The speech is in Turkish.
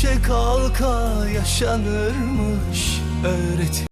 Düşe kalka yaşanırmış öğretim